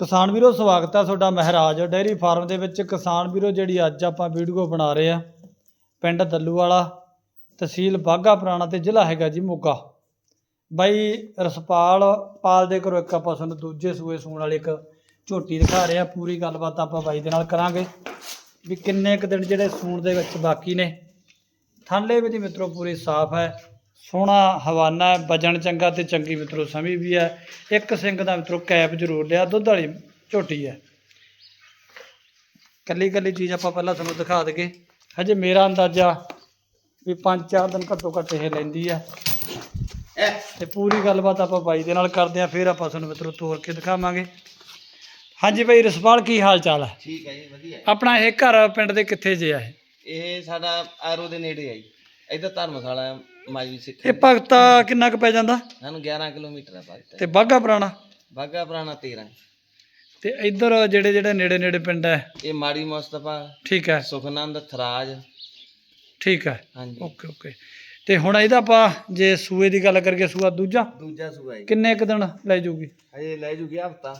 ਕਿਸਾਨ ਵੀਰੋ, ਸਵਾਗਤ ਹੈ ਤੁਹਾਡਾ ਮਹਾਰਾਜ। ਡੇਅਰੀ ਫਾਰਮ ਦੇ ਵਿੱਚ ਕਿਸਾਨ ਵੀਰੋ, ਜਿਹੜੀ ਅੱਜ ਆਪਾਂ ਵੀਡੀਓ ਬਣਾ ਰਹੇ ਆ, ਪਿੰਡ ਦੱਲੂਵਾਲਾ ਤਹਿਸੀਲ ਬਾਘਾ ਪੁਰਾਣਾ ਤੇ ਜ਼ਿਲ੍ਹਾ ਹੈਗਾ ਜੀ ਮੋਗਾ। ਬਾਈ ਰਸਪਾਲ ਪਾਲ ਦੇ ਘਰੋਂ ਇੱਕ ਆਪਾਂ ਤੁਹਾਨੂੰ ਦੂਜੇ ਸੂਏ ਸੂਣ ਵਾਲੀ ਇੱਕ ਝੋਟੀ ਦਿਖਾ ਰਹੇ ਆ, ਪੂਰੀ ਗੱਲਬਾਤ ਆਪਾਂ ਬਾਈ ਦੇ ਨਾਲ ਕਰਾਂਗੇ ਵੀ ਕਿੰਨੇ ਕੁ ਦਿਨ ਜਿਹੜੇ ਸੂਣ ਦੇ ਵਿੱਚ ਬਾਕੀ ਨੇ। ਥਾਲੇ ਵੀ ਦੀ ਮਿੱਤਰੋ, ਪੂਰੀ ਸਾਫ਼ ਹੈ। ਸੋਹਣਾ ਹਵਾਨਾ ਹੈ ਵਜਣ ਚੰਗਾ ਤੇ ਚੰਗੀ ਮਿੱਤਰੋ ਸਮੀ ਵੀ ਹੈ। ਇੱਕ ਸਿੰਘ ਦਾ ਮਿੱਤਰੋ ਕੈਪ ਜ਼ਰੂਰ ਲਿਆ ਦੁੱਧ ਵਾਲੀ ਝੋਟੀ ਹੈ। ਕੱਲੀ ਕੱਲੀ ਚੀਜ਼ ਆਪਾਂ ਪਹਿਲਾਂ ਤੁਹਾਨੂੰ ਦਿਖਾ ਦਗੇ ਹਜੇ ਮੇਰਾ ਅੰਦਾਜ਼ਾ ਵੀ 5-4 ਦਿਨ ਘੱਟੋ ਘੱਟ ਇਹ ਲੈਂਦੀ ਹੈ। ਤੇ ਪੂਰੀ ਗੱਲਬਾਤ ਆਪਾਂ ਬਾਈ ਦੇ ਨਾਲ ਕਰਦੇ ਆ ਫਿਰ ਆਪਾਂ ਤੁਹਾਨੂੰ ਮਿੱਤਰੋ ਤੋਰ ਕੇ ਦਿਖਾਵਾਂਗੇ। ਹਾਂਜੀ ਬਾਈ ਰਸਪਾਲ ਕੀ ਹਾਲ ਚਾਲ ਹੈ? ਠੀਕ ਹੈ ਜੀ ਵਧੀਆ ਆਪਣਾ ਇਹ ਘਰ ਪਿੰਡ ਦੇ ਕਿੱਥੇ ਜੇ ਆ ਇਹ? ਇਹ ਸਾਡਾ ਆਰੋ ਦੇ ਨੇੜੇ ਹੈ ਜੀ। ਇੱਧਰ ਧਰਮਸ਼ਾਲਾ ਹੈ, ਮਾਈ ਸਿੱਖ ਇਹ ਭਗਤਾ ਕਿੰਨਾ ਕੁ ਪੈ ਜਾਂਦਾ? ਸਾਨੂੰ 11 ਕਿਲੋਮੀਟਰ ਹੈ ਪਾਕਿਸਤਾਨ ਤੇ ਬਾਘਾ ਪੁਰਾਣਾ? ਬਾਗਾ ਪੁਰਾਣਾ 13 ਤੇ ਇੱਧਰ ਜਿਹੜੇ ਜਿਹੜੇ ਨੇੜੇ ਨੇੜੇ ਪਿੰਡ ਹੈ? ਇਹ ਮਾੜੀ ਮੁਸਤਫਾ ਠੀਕ ਹੈ। ਸੁਖਨੰਦ ਥਰਾਜ। ਠੀਕ ਹੈ। ਹਾਂਜੀ। Okay okay. ਤੇ ਹੁਣ ਇਹਦਾ ਆਪਾਂ ਜੇ ਸੂਏ ਦੀ ਗੱਲ ਕਰੀਏ ਸੂਆ ਦੂਜਾ? ਦੂਜਾ ਸੂਆ ਜੀ। ਕਿੰਨੇ ਕੁ ਦਿਨ ਲੈ ਜੂਗੀ? ਹਜੇ ਲੈ ਜੂ ਗਿਆ ਹਫਤਾ।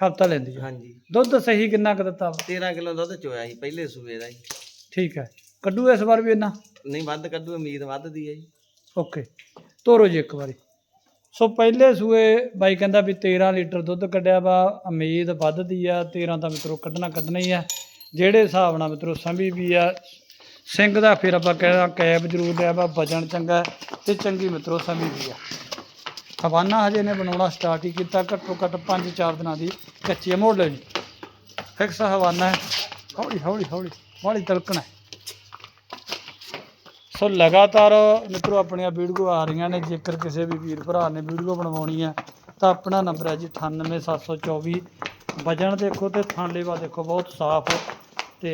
ਹਫਤਾ ਲੈਂਦੀ ਹੈ। ਹਾਂਜੀ। ਦੁੱਧ ਸਹੀ ਕਿੰਨਾ ਕੁ ਦਿੱਤਾ ਵਾ? 13 ਕਿਲੋ ਦੁੱਧ ਚੋਇਆ ਸੀ ਪਹਿਲੇ ਸੂਏ ਦਾ ਜੀ ਠੀਕ ਹੈ। ਕੱਢੂ ਇਸ ਵਾਰ ਵੀ ਇੰਨਾ? ਨਹੀਂ ਵੱਧ ਕੱਢੂ ਉਮੀਦ ਵੱਧਦੀ ਹੈ ਜੀ। ਓਕੇ ਤੋਰੋ ਜੀ ਇੱਕ ਵਾਰੀ। ਸੋ ਪਹਿਲੇ ਸੂਏ ਬਾਈ ਕਹਿੰਦਾ ਵੀ 13 ਲੀਟਰ ਦੁੱਧ ਕੱਢਿਆ ਵਾ ਉਮੀਦ ਵੱਧਦੀ ਆ 13 ਤਾਂ ਮਿੱਤਰੋ ਕੱਢਣਾ ਕੱਢਣਾ ਹੀ ਆ। ਜਿਹੜੇ ਹਿਸਾਬ ਨਾਲ ਮਿੱਤਰੋ ਸੰਭੀ ਵੀ ਆ ਸਿੰਘ ਦਾ ਫਿਰ ਆਪਾਂ ਕਹਿੰਦਾ ਕੈਬ ਜ਼ਰੂਰ ਲਿਆ ਵਾ ਵਜਨ ਚੰਗਾ ਹੈ ਤੇ ਚੰਗੀ ਮਿੱਤਰੋ ਸੰਭੀ ਵੀ ਆ। ਹਵਾਨਾ ਹਜੇ ਨੇ ਬਣਾਉਣਾ ਸਟਾਰਟ ਹੀ ਕੀਤਾ ਘੱਟੋ ਘੱਟ 5-4 ਦਿਨਾਂ ਦੀ ਕੱਚੀ ਆ, ਮੋੜ ਲਓ ਜੀ। ਫਿਕਸ ਹਵਾਨਾ। ਹੈ ਹੌਲੀ ਹੌਲੀ ਹੌਲੀ ਹੌਲੀ ਤਲਕਣਾ ਸੋ ਲਗਾਤਾਰ ਮਿੱਤਰੋ ਆਪਣੀਆਂ ਵੀਡੀਓ ਆ ਰਹੀਆਂ ਨੇ। ਜੇਕਰ ਕਿਸੇ ਵੀ ਵੀਰ ਭਰਾ ਨੇ ਵੀਡੀਓ ਬਣਵਾਉਣੀ ਹੈ ਤਾਂ ਆਪਣਾ ਨੰਬਰ ਹੈ ਜੀ 98724 ਵਜਣ ਦੇਖੋ ਤੇ ਥਣ ਲੇਵਾ ਦੇਖੋ ਬਹੁਤ ਸਾਫ਼ ਤੇ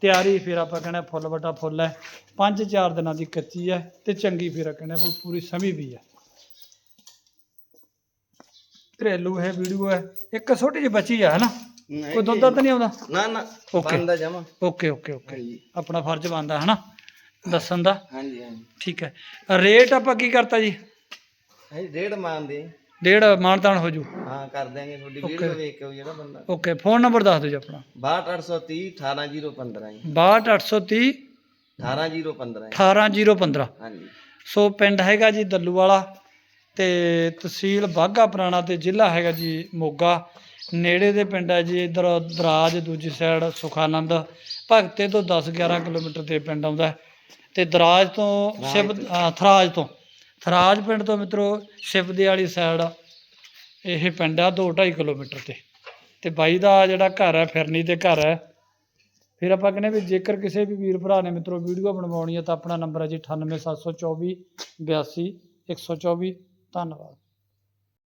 ਤਿਆਰੀ ਫਿਰ ਆਪਾਂ ਕਹਿੰਦੇ ਫੁੱਲ ਵੱਡਾ ਫੁੱਲ ਹੈ। ਪੰਜ ਚਾਰ ਦਿਨਾਂ ਦੀ ਕੱਚੀ ਹੈ ਤੇ ਚੰਗੀ ਫਿਰ ਕਹਿੰਦੇ ਪੂਰੀ ਸਮੀ ਵੀ ਹੈ। ਘਰੇਲੂ ਹੈ ਵੀਡੀਓ ਹੈ ਇੱਕ ਛੋਟੀ ਜਿਹੀ ਬੱਚੀ ਹੈ ਹਨਾ? ਕੋਈ ਦੁੱਧ ਤਾਂ ਨਹੀਂ ਆਉਂਦਾ? ਨਾ ਨਾ Okay. ਬੰਦਾ ਜਮਾ। Okay okay okay. ਆਪਣਾ ਫਰਜ਼ ਬਣਦਾ ਹਨਾ? ਦੱਸਣ ਦਾ? ਹਾਂਜੀ ਹਾਂਜੀ। ਠੀਕ ਹੈ। ਰੇਟ ਆਪਾਂ ਕੀ ਕਰਤਾ ਜੀ? ਹਾਂਜੀ ਡੇਢ ਮੰਨਦੇ। ਡੇਢ ਮਾਨਤਾਨ ਹੋ ਜੂ। ਹਾਂ ਕਰ ਦਿਆਂਗੇ ਤੁਹਾਡੀ. ਵੀਡੀਓ ਵੇਖ ਕੇ ਉਹ ਜਿਹੜਾ ਬੰਦਾ। ਓਕੇ ਫੋਨ ਨੰਬਰ ਦੱਸ ਦਿਓ ਜੀ ਆਪਣਾ। 62830 18015 ਜੀ। 62830 18015 ਜੀ। 18015 ਹਾਂਜੀ। ਸੋ ਪਿੰਡ ਹੈਗਾ ਜੀ ਦੱਲੂਵਾਲਾ ਤੇ ਤਹਿਸੀਲ ਬਾਘਾ ਪੁਰਾਣਾ ਤੇ ਜ਼ਿਲ੍ਹਾ ਹੈਗਾ ਜੀ ਮੋਗਾ। ਨੇੜੇ ਦੇ ਪਿੰਡ ਹੈ ਜੀ ਇਧਰ ਦਰਾਜ ਦੂਜੀ ਸਾਈਡ ਸੁਖਾਨੰਦ। ਭਗਤੇ ਤੋਂ 10 11 ਕਿਲੋਮੀਟਰ ਤੇ ਪਿੰਡ ਆਉਂਦਾ ਹੈ। ਤੇ ਦਰਾਜ ਤੋਂ ਸ਼ਿਵ ਅ, ਥਰਾਜ ਤੋਂ। ਥਰਾਜ ਪਿੰਡ ਤੋਂ ਮਿੱਤਰੋ ਸ਼ਿਵਦੇ ਵਾਲੀ ਸਾਈਡ ਇਹ ਪਿੰਡ ਆ 2 2.5 ਕਿਲੋਮੀਟਰ ਤੇ। ਤੇ ਬਾਈ ਦਾ ਜਿਹੜਾ ਘਰ ਹੈ ਫਿਰਨੀ ਤੇ ਘਰ ਹੈ ਫਿਰ ਆਪਾਂ ਕਹਿੰਦੇ ਵੀ ਜੇਕਰ ਕਿਸੇ ਵੀ ਵੀਰ ਭਰਾ ਨੇ ਮਿੱਤਰੋ ਵੀਡੀਓ ਬਣਵਾਉਣੀ ਹੈ ਤਾਂ ਆਪਣਾ ਨੰਬਰ ਹੈ ਜੀ 98724 82 124 ਧੰਨਵਾਦ।